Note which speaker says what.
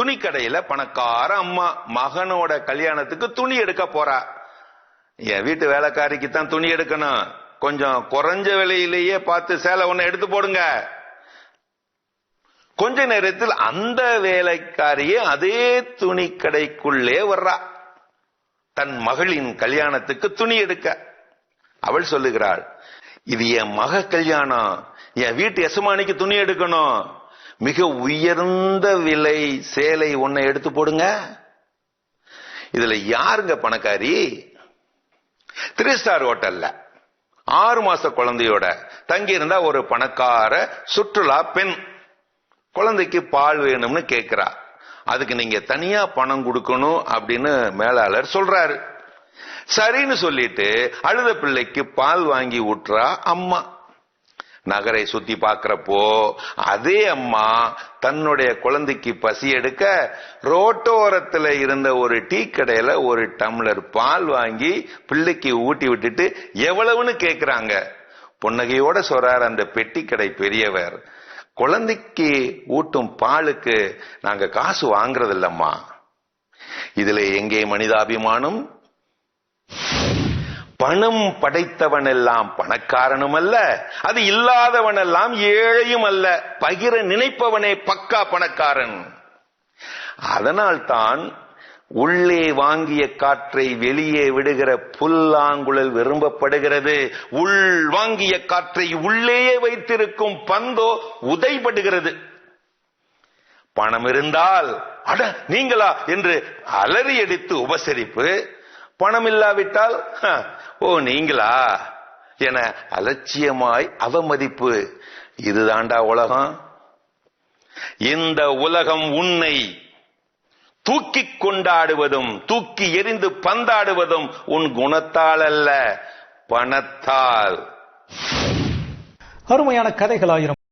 Speaker 1: துணிக்கடையில பணக்கார அம்மா மகனோட கல்யாணத்துக்கு துணி எடுக்க போறா. என் வீட்டு வேலைக்காரிக்கு தான் துணி எடுக்கணும். கொஞ்சம் குறைஞ்ச விலையிலேயே பார்த்து சேலை ஒன்னு எடுத்து போடுங்க. கொஞ்ச நேரத்தில் அந்த வேலைக்காரியே அதே துணி கடைக்குள்ளே வர்றா. தன் மகளின் கல்யாணத்துக்கு துணி எடுக்க. அவள் சொல்லுகிறாள் இது என் மக கல்யாணம். என் வீட்டு எசமானிக்கு துணி எடுக்கணும். மிக உயர்ந்த விலை சேலை ஒன்னை எடுத்து போடுங்க. இதுல யாருங்க பணக்காரி? த்ரீ ஸ்டார் ஹோட்டல்ல ஆறு மாச குழந்தையோட தங்கி இருந்தா ஒரு பணக்கார சுற்றுலா பெண் குழந்தைக்கு பால் வேணும்னு கேக்குறா. அதுக்கு நீங்க தனியா பணம் கொடுக்கணும் அப்படின்னு மேலாளர் சொல்றாரு. சரின்னு சொல்லிட்டு அழுத பிள்ளைக்கு பால் வாங்கி ஊட்டுறா அம்மா. நகரை சுத்தி பார்க்கிறப்போ அதே அம்மா தன்னுடைய குழந்தைக்கு பசி எடுக்க ரோட்டோரத்துல இருந்த ஒரு டீ கடையில ஒரு டம்ளர் பால் வாங்கி பிள்ளைக்கு ஊட்டி விட்டுட்டு எவ்வளவுன்னு கேக்குறாங்க. புன்னகையோட சொல்றார் அந்த பெட்டி கடை பெரியவர். குழந்தைக்கு ஊட்டும் பாலுக்கு நாங்க காசு வாங்குறது இல்லம்மா இதுல எங்கே மனிதாபிமானம்? பணம் படைத்தவன் எல்லாம் பணக்காரனும் அல்ல அது இல்லாதவன் எல்லாம் ஏழையும் அல்ல பகிர நினைப்பவனே பக்கா பணக்காரன். அதனால்தான் உள்ளே வாங்கிய காற்றை வெளியே விடுகிற புல்லாங்குழல் விரும்பப்படுகிறது. உள் வாங்கிய காற்றை உள்ளேயே வைத்திருக்கும் பந்தோ உதைபடுகிறது. பணம் இருந்தால் அட நீங்களா என்று அலறி அடித்து உபசரிப்பு பணம் இல்லாவிட்டால் ஓ நீங்களா? என அலட்சியமாய் அவமதிப்பு. இதுதாண்டா உலகம். இந்த உலகம் உன்னை தூக்கி கொண்டாடுவதும் தூக்கி எறிந்து பந்தாடுவதும் உன் குணத்தால் அல்ல பணத்தால்.
Speaker 2: அருமையான கதைகள் ஆயிரம்.